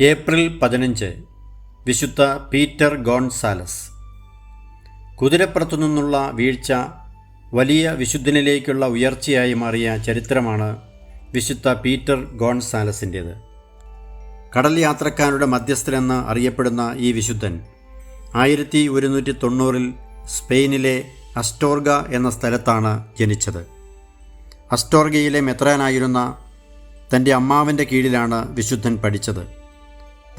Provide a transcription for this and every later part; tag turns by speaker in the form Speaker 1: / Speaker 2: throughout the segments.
Speaker 1: April പതിനഞ്ച് വിശുദ്ധ Peter Gonzalez. കുതിരപ്പുറത്തു നിന്നുള്ള വീഴ്ച വലിയ വിശുദ്ധനിലേക്കുള്ള ഉയർച്ചയായി മാറിയ ചരിത്രമാണ് വിശുദ്ധ പീറ്റർ ഗോൺസാലസിന്റേത്. കടൽ യാത്രക്കാരുടെ മധ്യസ്ഥനെന്ന് അറിയപ്പെടുന്ന ഈ വിശുദ്ധൻ ആയിരത്തി ഒരുന്നൂറ്റി തൊണ്ണൂറിൽ സ്പെയിനിലെ അസ്റ്റോർഗ എന്ന സ്ഥലത്താണ് ജനിച്ചത്. അസ്റ്റോർഗയിലെ മെത്രാനായിരുന്ന തന്റെ അമ്മാവന്റെ കീഴിലാണ് വിശുദ്ധൻ പഠിച്ചത്.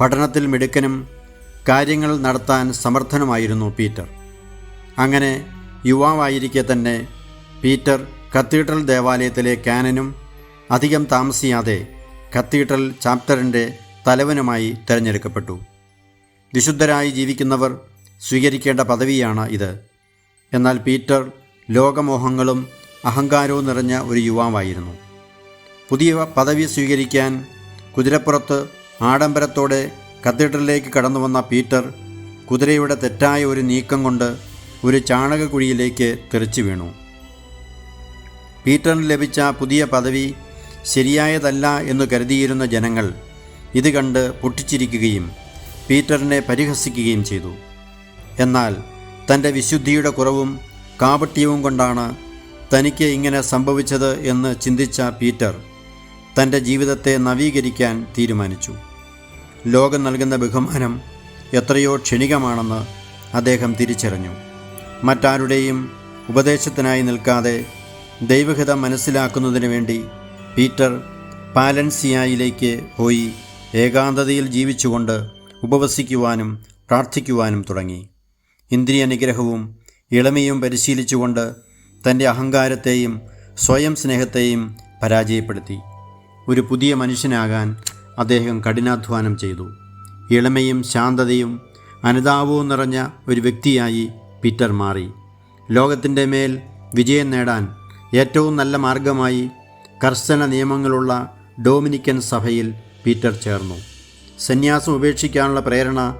Speaker 1: പഠനത്തിൽ മിടുക്കനും കാര്യങ്ങൾ നടത്താൻ സമർത്ഥനുമായിരുന്നു പീറ്റർ. അങ്ങനെ യുവാവായിരിക്കെ തന്നെ പീറ്റർ കത്തീഡ്രൽ ദേവാലയത്തിലെ കാനനും അധികം താമസിയാതെ കത്തീഡ്രൽ ചാപ്റ്ററിന്റെ തലവനുമായി തിരഞ്ഞെടുക്കപ്പെട്ടു. വിശുദ്ധരായി ജീവിക്കുന്നവർ സ്വീകരിക്കേണ്ട പദവിയാണ് ഇത്. എന്നാൽ പീറ്റർ ലോകമോഹങ്ങളും അഹങ്കാരവും നിറഞ്ഞ ഒരു യുവാവായിരുന്നു. പുതിയ പദവി സ്വീകരിക്കാൻ കുതിരപ്പുറത്ത് ആഡംബരത്തോടെ കത്തീഡ്രലിലേക്ക് കടന്നു വന്ന പീറ്റർ കുതിരയുടെ തെറ്റായ ഒരു നീക്കം കൊണ്ട് ഒരു ചാണകക്കുഴിയിലേക്ക് തെറിച്ചു വീണു. പീറ്ററിന് ലഭിച്ച പുതിയ പദവി ശരിയായതല്ല എന്ന് കരുതിയിരുന്ന ജനങ്ങൾ ഇത് കണ്ട് പൊട്ടിച്ചിരിക്കുകയും പീറ്ററിനെ പരിഹസിക്കുകയും ചെയ്തു. എന്നാൽ തന്റെ വിശുദ്ധിയുടെ കുറവും കാപട്യവും കൊണ്ടാണ് തനിക്ക് ഇങ്ങനെ സംഭവിച്ചത് എന്ന് ചിന്തിച്ച പീറ്റർ തന്റെ ജീവിതത്തെ നവീകരിക്കാൻ തീരുമാനിച്ചു. ലോകം നൽകുന്ന ബഹുമാനം എത്രയോ ക്ഷണികമാണെന്ന് അദ്ദേഹം തിരിച്ചറിഞ്ഞു. മറ്റാരുടെയും ഉപദേശത്തിനായി നിൽക്കാതെ ദൈവഹിതം മനസ്സിലാക്കുന്നതിന് വേണ്ടി പീറ്റർ പാലൻസിയായിലേക്ക് പോയി ഏകാന്തതയിൽ ജീവിച്ചുകൊണ്ട് ഉപവസിക്കുവാനും പ്രാർത്ഥിക്കുവാനും തുടങ്ങി. ഇന്ദ്രിയ നിഗ്രഹവും ഇളമയും പരിശീലിച്ചുകൊണ്ട് തന്റെ അഹങ്കാരത്തെയും സ്വയം സ്നേഹത്തെയും പരാജയപ്പെടുത്തി. ഒരു പുതിയ മനുഷ്യനാകാൻ അദ്ദേഹം കഠിനാധ്വാനം ചെയ്തു. ഇളമയും ശാന്തതയും അനുതാപവും നിറഞ്ഞ ഒരു വ്യക്തിയായി പീറ്റർ മാറി. ലോകത്തിന്റെ മേൽ വിജയം നേടാൻ ഏറ്റവും നല്ല മാർഗമായി കർശന നിയമങ്ങളുള്ള ഡോമിനിക്കൻ സഭയിൽ പീറ്റർ ചേർന്നു. സന്യാസം ഉപേക്ഷിക്കാനുള്ള പ്രേരണ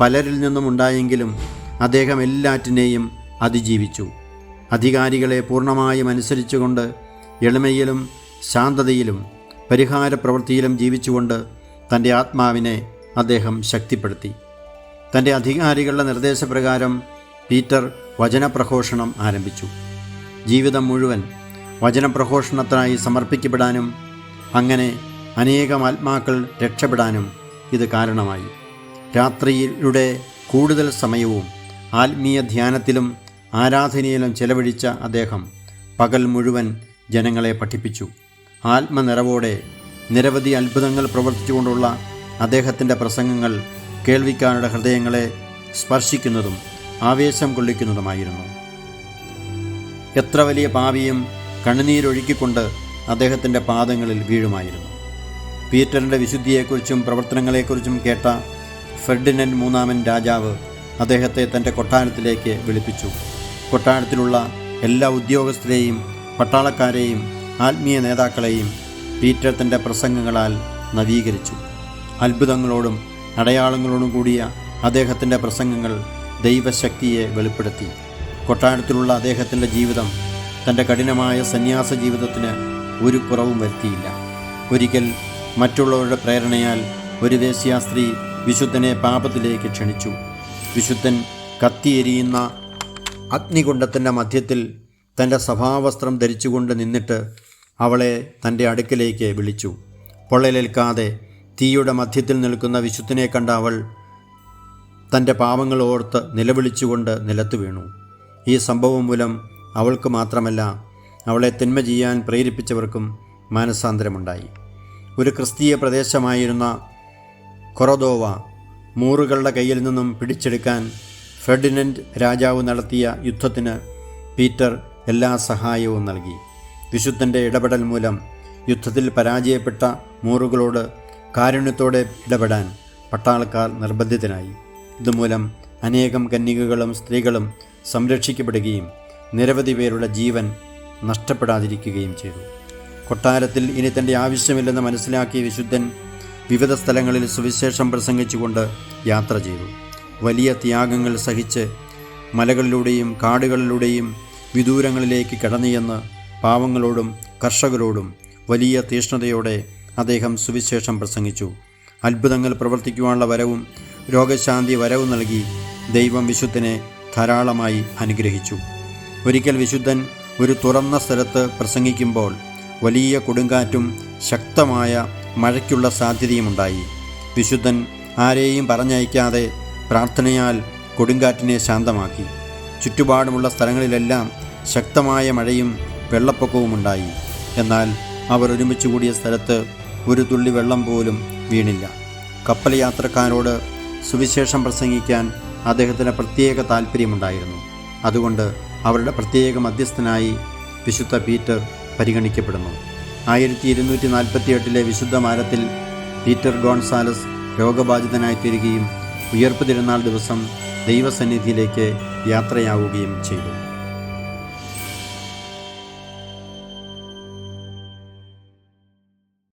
Speaker 1: പലരിൽ നിന്നും ഉണ്ടായെങ്കിലും അദ്ദേഹം എല്ലാറ്റിനെയും അതിജീവിച്ചു. അധികാരികളെ പൂർണമായും അനുസരിച്ചുകൊണ്ട് എളിമയിലും ശാന്തതയിലും പരിഹാര പ്രവൃത്തിയിലും ജീവിച്ചുകൊണ്ട് തന്റെ ആത്മാവിനെ അദ്ദേഹം ശക്തിപ്പെടുത്തി. തന്റെ അധികാരികളുടെ നിർദ്ദേശപ്രകാരം പീറ്റർ വചനപ്രഘോഷണം ആരംഭിച്ചു. ജീവിതം മുഴുവൻ വചനപ്രഘോഷണത്തിനായി സമർപ്പിക്കപ്പെടാനും അങ്ങനെ അനേകം ആത്മാക്കൾ രക്ഷപ്പെടാനും ഇത് കാരണമായി. രാത്രിയിലൂടെ കൂടുതൽ സമയവും ആത്മീയ ധ്യാനത്തിലും ആരാധനയിലും ചെലവഴിച്ച അദ്ദേഹം പകൽ മുഴുവൻ ജനങ്ങളെ പഠിപ്പിച്ചു. ആത്മനിറവോടെ നിരവധി അത്ഭുതങ്ങൾ പ്രവർത്തിച്ചുകൊണ്ടുള്ള അദ്ദേഹത്തിന്റെ പ്രസംഗങ്ങൾ കേൾവിക്കാരുടെ ഹൃദയങ്ങളെ സ്പർശിക്കുന്നതും ആവേശം കൊള്ളിക്കുന്നതുമായിരുന്നു. എത്ര വലിയ പാവിയും കണ്ണുനീരൊഴുക്കിക്കൊണ്ട് അദ്ദേഹത്തിന്റെ പാദങ്ങളിൽ വീഴുമായിരുന്നു. പീറ്ററിന്റെ വിശുദ്ധിയെക്കുറിച്ചും പ്രവർത്തനങ്ങളെക്കുറിച്ചും കേട്ട ഫെർഡിനൻഡ് മൂന്നാമൻ രാജാവ് അദ്ദേഹത്തെ തന്റെ കൊട്ടാരത്തിലേക്ക് വിളിപ്പിച്ചു. കൊട്ടാരത്തിലുള്ള എല്ലാ ഉദ്യോഗസ്ഥരെയും പട്ടാളക്കാരെയും ആത്മീയ നേതാക്കളെയും പീറ്റർ തന്റെ പ്രസംഗങ്ങളാൽ നവീകരിച്ചു. അത്ഭുതങ്ങളോടും അടയാളങ്ങളോടും കൂടിയ അദ്ദേഹത്തിന്റെ പ്രസംഗങ്ങൾ ദൈവശക്തിയെ വെളിപ്പെടുത്തി. കൊട്ടാരത്തിലുള്ള അദ്ദേഹത്തിന്റെ ജീവിതം തന്റെ കഠിനമായ സന്യാസ ജീവിതത്തിന് ഒരു കുറവും വരുത്തിയില്ല. ഒരിക്കൽ മറ്റുള്ളവരുടെ പ്രേരണയാൽ ഒരു വേശ്യാസ്ത്രീ വിശുദ്ധനെ പാപത്തിലേക്ക് ക്ഷണിച്ചു. വിശുദ്ധൻ കത്തിയെരിയുന്ന അഗ്നികുണ്ഡത്തിന്റെ മധ്യത്തിൽ തന്റെ സഭാവസ്ത്രം ധരിച്ചുകൊണ്ട് നിന്നിട്ട് അവളെ തന്റെ അടുക്കലേക്ക് വിളിച്ചു. പൊള്ളലേൽക്കാതെ തീയുടെ മധ്യത്തിൽ നിൽക്കുന്ന വിശുദ്ധനെ കണ്ട അവൾ തന്റെ പാവങ്ങൾ ഓർത്ത് നിലവിളിച്ചുകൊണ്ട് നിലത്ത് വീണു. ഈ സംഭവം മൂലം അവൾക്ക് മാത്രമല്ല അവളെ തിന്മ ചെയ്യാൻ പ്രേരിപ്പിച്ചവർക്കും മാനസാന്തരമുണ്ടായി. ഒരു ക്രിസ്തീയ പ്രദേശമായിരുന്ന കൊറദോവ മൂറുകളുടെ കയ്യിൽ നിന്നും പിടിച്ചെടുക്കാൻ ഫെർഡിനൻഡ് രാജാവ് നടത്തിയ യുദ്ധത്തിന് പീറ്റർ എല്ലാ സഹായവും നൽകി. വിശുദ്ധന്റെ ഇടപെടൽ മൂലം യുദ്ധത്തിൽ പരാജയപ്പെട്ട മൂറുകളോട് കാരുണ്യത്തോടെ ഇടപെടാൻ പട്ടാളക്കാർ നിർബന്ധിതനായി. ഇതുമൂലം അനേകം കന്യകകളും സ്ത്രീകളും സംരക്ഷിക്കപ്പെടുകയും നിരവധി പേരുടെ ജീവൻ നഷ്ടപ്പെടാതിരിക്കുകയും ചെയ്തു. കൊട്ടാരത്തിൽ ഇനി തന്റെ ആവശ്യമില്ലെന്ന് മനസ്സിലാക്കിയ വിശുദ്ധൻ വിവിധ സ്ഥലങ്ങളിൽ സുവിശേഷം പ്രസംഗിച്ചുകൊണ്ട് യാത്ര ചെയ്തു. വലിയ ത്യാഗങ്ങൾ സഹിച്ച് മലകളിലൂടെയും കാടുകളിലൂടെയും വിദൂരങ്ങളിലേക്ക് കടന്നുചെന്ന് പാവങ്ങളോടും കർഷകരോടും വലിയ തീഷ്ണതയോടെ അദ്ദേഹം സുവിശേഷം പ്രസംഗിച്ചു. അത്ഭുതങ്ങൾ പ്രവർത്തിക്കുവാനുള്ള വരവും രോഗശാന്തി വരവും നൽകി ദൈവം വിശുദ്ധനെ ധാരാളമായി അനുഗ്രഹിച്ചു. ഒരിക്കൽ വിശുദ്ധൻ ഒരു തുറന്ന സ്ഥലത്ത് പ്രസംഗിക്കുമ്പോൾ വലിയ കൊടുങ്കാറ്റും ശക്തമായ മഴയ്ക്കുള്ള സാധ്യതയുമുണ്ടായി. വിശുദ്ധൻ ആരെയും പറഞ്ഞയക്കാതെ പ്രാർത്ഥനയാൽ കൊടുങ്കാറ്റിനെ ശാന്തമാക്കി. ചുറ്റുപാടുമുള്ള സ്ഥലങ്ങളിലെല്ലാം ശക്തമായ മഴയും വെള്ളപ്പൊക്കവും ഉണ്ടായി എന്നാൽ അവർ ഒരുമിച്ച് കൂടിയ സ്ഥലത്ത് ഒരു തുള്ളി വെള്ളം പോലും വീണില്ല. കപ്പൽ യാത്രക്കാരോട് സുവിശേഷം പ്രസംഗിക്കാൻ അദ്ദേഹത്തിന് പ്രത്യേക താല്പര്യമുണ്ടായിരുന്നു അതുകൊണ്ട് അവരുടെ പ്രത്യേക മധ്യസ്ഥനായി വിശുദ്ധ പീറ്റർ പരിഗണിക്കപ്പെടുന്നു. ആയിരത്തി ഇരുന്നൂറ്റി നാൽപ്പത്തി എട്ടിലെ വിശുദ്ധ മാരത്തിൽ പീറ്റർ ഗോൺസാലസ് രോഗബാധിതനായി തീരുകയും ഉയർപ്പ് തിരുനാൾ ദിവസം ദൈവസന്നിധിയിലേക്ക് യാത്രയാവുകയും ചെയ്തു.